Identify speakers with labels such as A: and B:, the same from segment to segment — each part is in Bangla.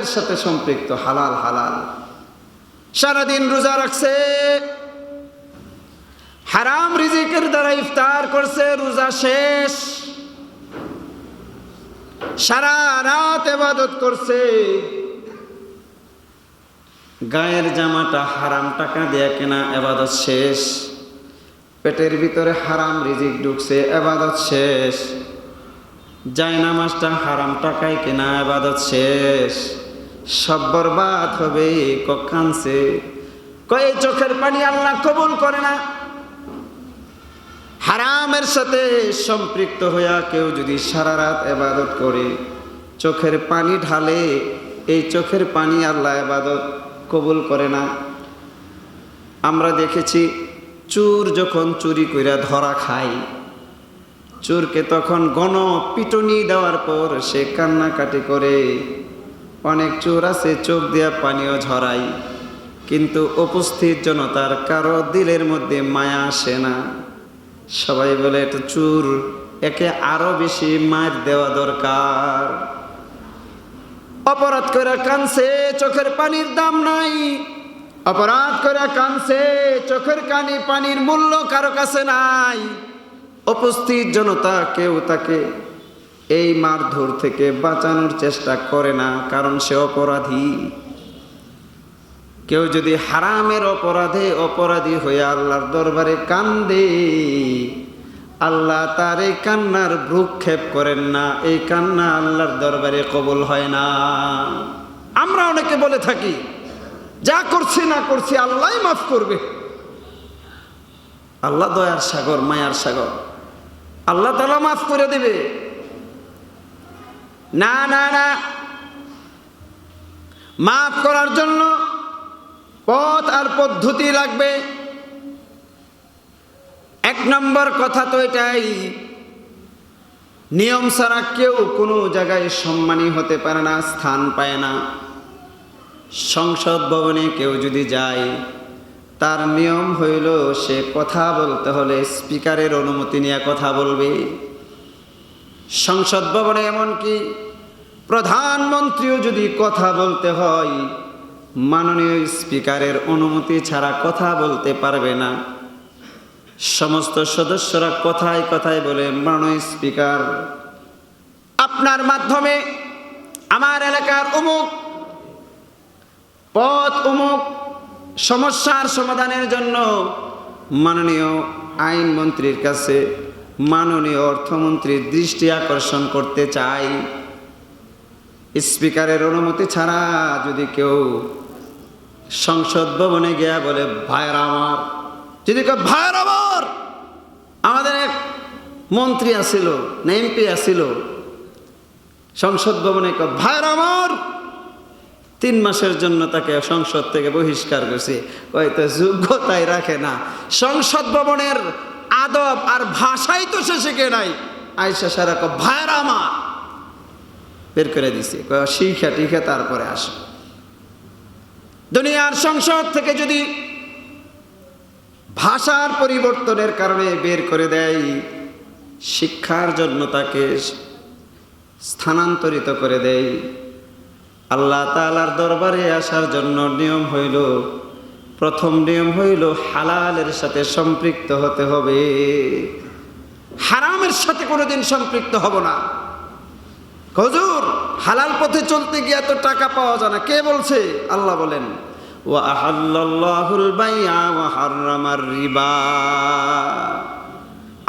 A: হালালের সাথে সম্পৃক্ত, হালাল হালাল। সারাদিন রোজা রাখছে, হারাম রিজিকের দ্বারা ইফতার করছে, রোজা শেষ। সারা রাত এবাদত করছে। গায়ের জামাটা হারাম টাকা দেয়া কেনা এবাদত শেষ। পেটের ভিতরে হারাম রিজিক ঢুকছে এবাদত শেষ। যায় নামাজটা হারাম টাকায় কেনা এবাদত শেষ। সব বরবাদ হবে কক্ষানছে কয়ে চোখের পানি আল্লাহ কবুল করে না। হারামের সাথে সম্পৃক্ত হইয়া কেউ যদি সারা রাত এবাদত করে, চোখের পানি ঢালে, এই চোখের পানি আল্লাহ এবাদত কবুল করে না। আমরা দেখেছি, চুর যখন চুরি কইরা ধরা খায়, চোরকে তখন গণ পিটনি দেওয়ার পর সে কান্নাকাটি করে। অনেক চোর আছে, চোখ দিয়া পানিও ঝরাই। কিন্তু উপস্থিত জনতার কারও দিলের মধ্যে মায়া আসে না। সবাই বলে এটা চুর, একে আরও বেশি মার দেওয়া দরকার। অপরাধ করে কানছে, চোখের পানির দাম নাই। অপরাধ করে কানছে, চোখের কানি পানির মূল্য কারও কাছে নাই। উপস্থিত জনতা কেউ তাকে এই মারধর থেকে বাঁচানোর চেষ্টা করে না, কারণ সে অপরাধী। কেউ যদি হারামের অপরাধে অপরাধী হয়ে আল্লাহর দরবারে কান্দে, আল্লাহ তার এই কান্নার ভ্রুক্ষেপ করেন না, এই কান্না আল্লাহর দরবারে কবল হয় না। আমরা অনেকে বলে থাকি, যা করছি না করছি আল্লাহ মাফ করবে। আল্লাহ দয়ার সাগর, মায়ার সাগর। আল্লাহ তালা মাফ করে দেবে। না না না। মাফ করার জন্য পথ আর পদ্ধতি লাগবে। এক নম্বর কথা তো এটাই, নিয়ম ছাড়া কেউ কোনো জায়গায় সম্মানী হতে পারে না, স্থান পায় না। সংসদ ভবনে কেউ যদি যায়, তার নিয়ম হইল সে কথা বলতে হলে স্পিকারের অনুমতি নিয়ে কথা বলবে। সংসদ ভবনে এমনকি প্রধানমন্ত্রীও যদি কথা বলতে হয়, মাননীয় স্পিকারের অনুমতি ছাড়া কথা বলতে পারবে না। সমস্ত সদস্যরা কথায় কথায় বলে, মাননীয় স্পিকার, আপনার মাধ্যমে আমার এলাকার অমুক পথ, অমুক সমস্যার সমাধানের জন্য মাননীয় আইনমন্ত্রীর কাছে মাননীয় অর্থমন্ত্রীর দৃষ্টি আকর্ষণ করতে চাই। স্পিকারের অনুমতি ছাড়া যদি কেউ সংসদ ভবনে গিয়া বলে, ভাইয়ের আমার, যদি কেউ, ভাইয়ের আমার, আমাদের এক মন্ত্রী আসিল, না এমপি আসিল, সংসদ ভবনে কেউ, ভাইয়ের আমার, তিন মাসের জন্য তাকে সংসদ থেকে বহিষ্কার করছে। হয়তো যোগ্যতাই রাখে না। সংসদ ভবনের আদব আর ভাষাই তো সে শিখে নাই। আয়সা সারা ক ভাইয়ের আমার। বের করে দিছে। শিখা, টিখা তারপরে আসো। দুনিয়ার সংসদ থেকে যদি ভাষার পরিবর্তনের কারণে বের করে দেয়, শিক্ষার জন্য তাকে স্থানান্তরিত করে দেয়। আল্লাহ তালার দরবারে আসার জন্য নিয়ম হইল প্রথম নিয়ম হইল হালালের সাথে সম্পৃক্ত হতে হবে। হারামের সাথে কোনোদিন সম্পৃক্ত হব না। হজুর, হালাল পথে চলতে গিয়ে এত টাকা পাওয়া যায় না। কে বলছে? আল্লাহ বলেন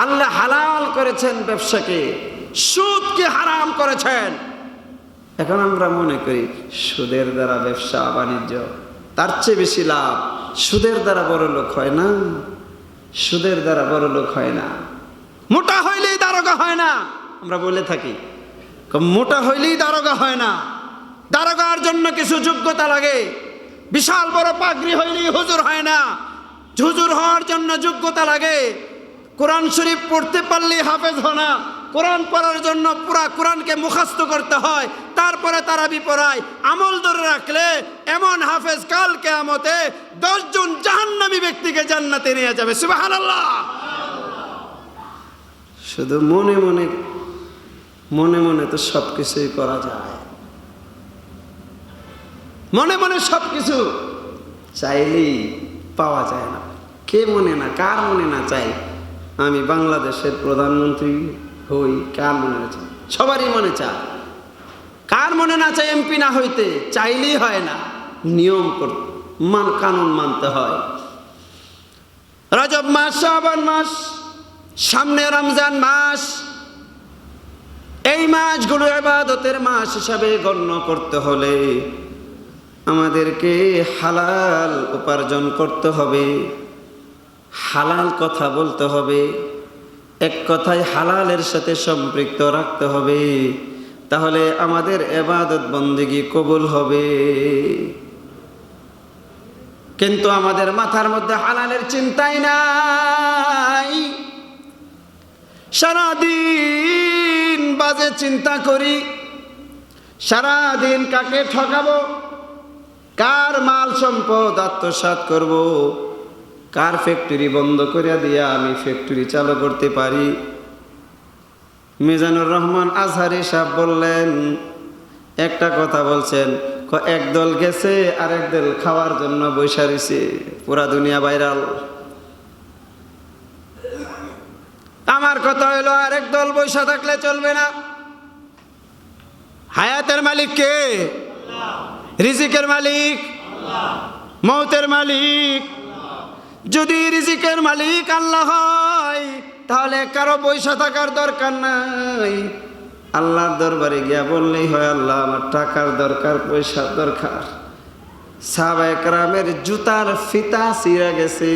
A: আল্লাহ হালাল করেছেন ব্যবসাকে, সুদকে হারাম করেছেন। এখন আমরা মনে করি, সুদের দ্বারা ব্যবসা বাণিজ্য, তার চেয়ে বেশি লাভ। সুদের দ্বারা বড় লোক হয় না, সুদের দ্বারা বড় লোক হয় না। মোটা হইলেই দারোগা হয় না, আমরা বলে থাকি। মোটা হইলেই দারোগা হয় না। দারোগার জন্য কিছু যোগ্যতা লাগে। বিশাল বড় পাগড়ি হইলেই হুজুর হয় না। হুজুর হওয়ার জন্য যোগ্যতা লাগে। কোরআন শরীফ পড়তে পারলেই হাফেজ হয় না। কোরআন পড়ার জন্য পুরা কোরআনকে মুখস্থ করতে হয়, তারপরে তারা বিপরায়। আমল ধরে রাখলে এমন হাফেজ কাল কেয়ামতে দশজন জাহান্নামী ব্যক্তিকে জান্নাতে নিয়ে যাবে। সুবাহান শুধু মনে মনে মনে মনে তো সব কিছুই করা যায়। মনে মনে সব কিছু চাইলেই পাওয়া যায় না। কে মনে না, কার মনে না চাই? আমি বাংলাদেশের প্রধানমন্ত্রী। হই, কার মনে না চাই সবারই মনে চায়। কার মনে না চাই এমপি না হইতে? চাইলেই হয় না। নিয়ম কর মান কানুন মানতে হয়। রজব মাস, শ্রাবণ মাস, সামনে রমজান মাস। এই মাসগুলো এবাদতের মাস হিসাবে গণ্য করতে হলে আমাদেরকে হালাল উপার্জন করতে হবে। হালাল কথা বলতে হবে। এক কথায় হালালের সাথে সম্পৃক্ত রাখতে হবে। তাহলে আমাদের এবাদত বন্দিগি কবুল হবে। কিন্তু আমাদের মাথার মধ্যে হালালের চিন্তাই নাই। সারাদিন বাজে চিন্তা করি, সারাদিন কাকে ঠকাবো, কার মাল সম্পদ আত্মসাৎ করব? কার ফ্যাক্টরি বন্ধ করে দিয়া আমি ফ্যাক্টরি চালু করতে পারি? মিজানুর রহমান আজহারি সাহেব বললেন একটা কথা বলছেন ক- একদল গেছে আর একদল খাওয়ার জন্য বৈশা রয়েছে পুরা দুনিয়া ভাইরাল। আমার কথা হইল আর একদল বৈশা থাকলে চলবে না। হায়াতের মালিক কে? রিজিকের মালিক। মৌতের মালিক। যদি রিজিকের মালিক আল্লাহ হয়, তাহলে কারও পয়সা থাকার দরকার নাই। আল্লাহর দরবারে গিয়া বললেই হয়, আল্লাহ, আমার টাকার দরকার, পয়সার দরকার। সাহাবাহামের জুতার ফিতা ছিঁড়া গেছে।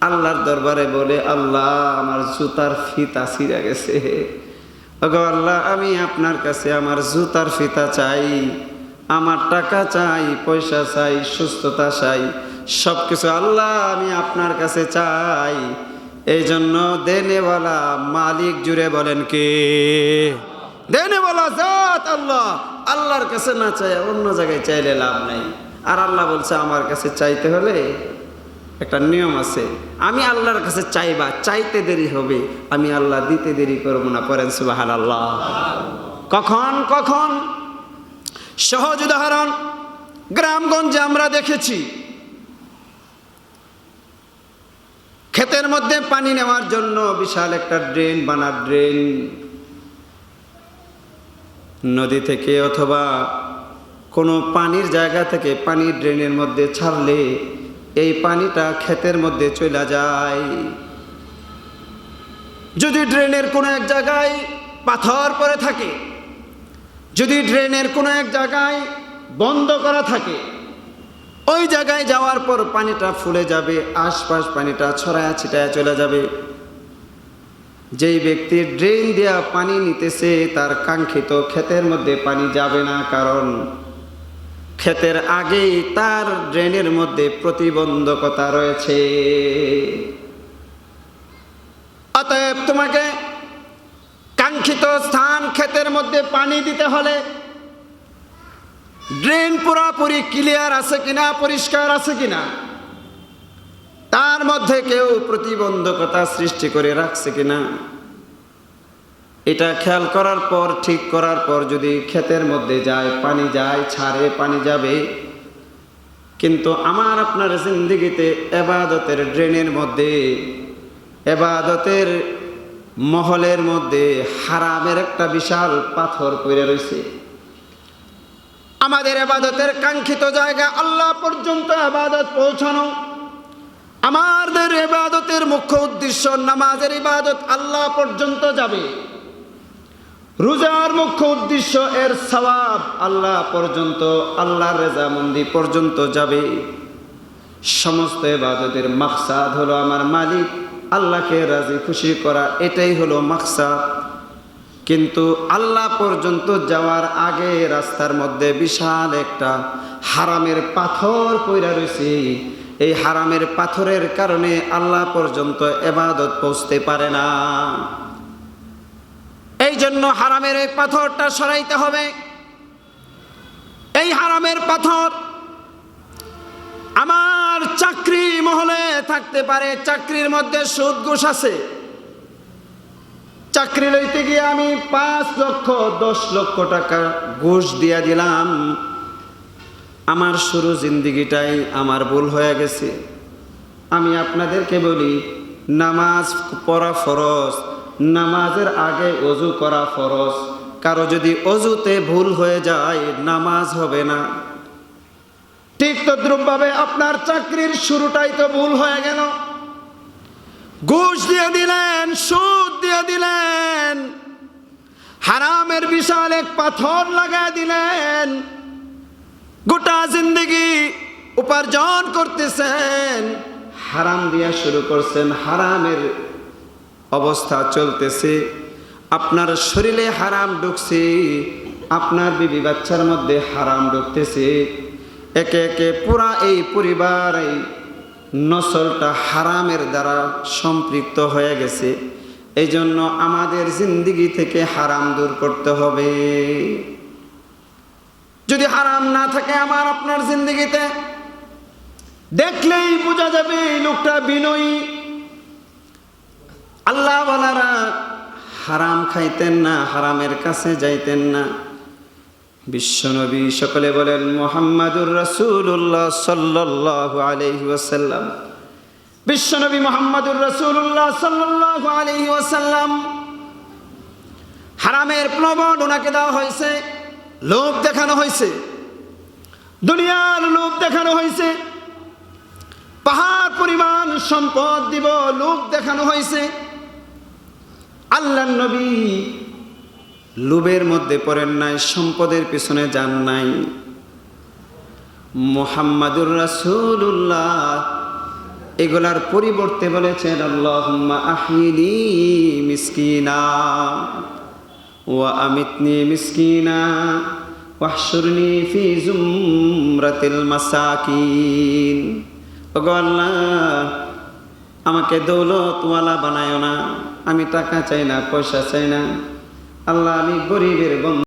A: আল্লাহর দরবারে বলে, আল্লাহ, আমার জুতার ফিতা ছিঁড়া গেছে। ওগো আল্লাহ, আমি আপনার কাছে আমার জুতার ফিতা চাই, আমার টাকা চাই, পয়সা চাই, সুস্থতা চাই। সব কিছু আল্লাহ আমি আপনার কাছে চাই। এই জন্য দেনেওয়ালা মালিক জুড়ে বলেন কে? দেনেওয়ালা জাত আল্লাহ। আল্লাহর কাছে না চাই অন্য জায়গায় চাইলে লাভ নাই। আর আল্লাহ বলছে, আমার কাছে চাইতে হলে একটা নিয়ম আছে। আমি আল্লাহর কাছে চাইবা, চাইতে দেরি হবে। আমি আল্লাহ দিতে দেরি করব না। পরেন সুবাহান আল্লাহ কখন? কখন? সহজ উদাহরণ, গ্রামগঞ্জে আমরা দেখেছি। ক্ষেতের মধ্যে পানি নেওয়ার জন্য বিশাল একটা ড্রেন, বানার ড্রেন। নদী থেকে অথবা কোনো পানির জায়গা থেকে পানি ড্রেনের মধ্যে ছাড়লে এই পানিটা ক্ষেতের মধ্যে চলে যায়। যদি ড্রেনের কোনো এক জায়গায় পাথর পরে থাকে, যদি ড্রেনের কোনো এক জায়গায় বন্ধ করা থাকে ওই জায়গায় যাওয়ার পর পানিটা ফুলে যাবে, আশপাশ পানিটা ছড়ায়া ছিটায়া চলে যাবে। যেই ব্যক্তি ড্রেন দেওয়া পানি নিতেছে, তার কাঙ্ক্ষিত ক্ষেতের মধ্যে পানি যাবে না, কারণ ক্ষেতের আগেই তার ড্রেনের মধ্যে প্রতিবন্ধকতা রয়েছে। অতএব তোমাকে কাঙ্ক্ষিত স্থান ক্ষেতের মধ্যে পানি দিতে হলে ড্রেন পুরোপুরি ক্লিয়ার আছে কিনা, পরিষ্কার আছে কিনা? তার মধ্যে কেউ প্রতিবন্ধকতা সৃষ্টি করে রাখছে কিনা? এটা খেয়াল করার পর, ঠিক করার পর যদি ক্ষেতের মধ্যে যায়, পানি যায়, ছাড়ে, পানি যাবে, কিন্তু আমার আপনার জিন্দিগিতে এবাদতের ড্রেনের মধ্যে, এবাদতের মহলের মধ্যে হারামের একটা বিশাল পাথর পড়ে রয়েছে। আমাদের এবাদতের কাঙ্ক্ষিত জায়গা আল্লাহ পর্যন্ত আবাদত পৌঁছানো। আমাদের এবাদতের মুখ্য উদ্দেশ্য নামাজের ইবাদত আল্লাহ পর্যন্ত যাবে। রোজার মুখ্য উদ্দেশ্য এর সওয়াব আল্লাহ পর্যন্ত, আল্লাহর রেজামন্দি পর্যন্ত যাবে। সমস্ত এবাদতের মাকসাদ হলো আমার মালিক, আল্লাহকে রাজি খুশি করা, এটাই হলো মাকসাদ। কিন্তু আল্লাহ পর্যন্ত যাওয়ার আগে রাস্তার মধ্যে বিশাল একটা হারামের পাথর পইরা রয়েছে এই হারামের পাথরের কারণে আল্লাহ পর্যন্ত এবাদত পৌঁছতে পারে না। এই জন্য হারামের এই পাথরটা সরাইতে হবে। এই হারামের পাথর আমার চাকরি মহলে থাকতে পারে, চাকরির মধ্যে সুদ ঘুষ আছে। চাকরি লইতে গিয়ে আমি পাঁচ লক্ষ, দশ লক্ষ টাকা ঘুষ দিয়া দিলাম। আমার শুরু জিন্দিগিটাই আমার ভুল হয়ে গেছে। আমি আপনাদেরকে বলি, নামাজ পড়া ফরজ, নামাজের আগে অজু করা ফরজ। কারও যদি অজুতে ভুল হয়ে যায়, নামাজ হবে না। ঠিক তদ্রুপভাবে আপনার চাকরির শুরুটাই তো ভুল হয়ে গেল। ঘুষ দিয়ে দিলেন, সুদ দিয়ে দিলেন। হারামের বিশাল এক পাথর লাগা দিলেন। গোটা জিন্দগি উপার্জন করতেছেন। হারাম দিয়া শুরু করছেন, হারামের অবস্থা চলতেছে। আপনার শরীরে হারাম ঢুকছে, আপনার বিবি বাচ্চার মধ্যে হারাম ঢুকতেছে। একে একে পুরা এই পরিবার নসলটা হারামের দ্বারা সম্পৃক্ত হয়ে গেছে। এই জন্য আমাদের জিন্দিগি থেকে হারাম দূর করতে হবে। যদি হারাম না থাকে আমার আপনার জিন্দগিতে, দেখলেই বোঝা যাবে এই লোকটা বিনয়ী। আল্লাহ বলারা হারাম খাইতেন না, হারামের কাছে যাইতেন না। বিশ্বনবী সকলে বলেন, মোহাম্মদুর রসুল্লাহ সাল্লাহ আলহি ওয়াসাল্লাম। বিশ্বনবী মোহাম্মদুর রসুল্লাহ সাল্লাহ আলহি হারামের প্লবন ওনাকে দেওয়া হয়েছে, লোভ দেখানো হয়েছে, দুনিয়ার লোভ দেখানো হয়েছে, পাহাড় পরিমাণ সম্পদ দিব, লোভ দেখানো হয়েছে। আল্লাহ নবী লোভের মধ্যে পড়েন নাই, সম্পদের পিছনে যান নাই। মোহাম্মদুর রাসূলুল্লাহ এগুলার পরিবর্তে বলেছেন আহিনি ওয়া আমিতনি আমাকে দৌলতওয়ালা বানায় না, আমি টাকা চাই না, পয়সা চাই না। আল্লাহ, আমি গরিবের বন্ধু।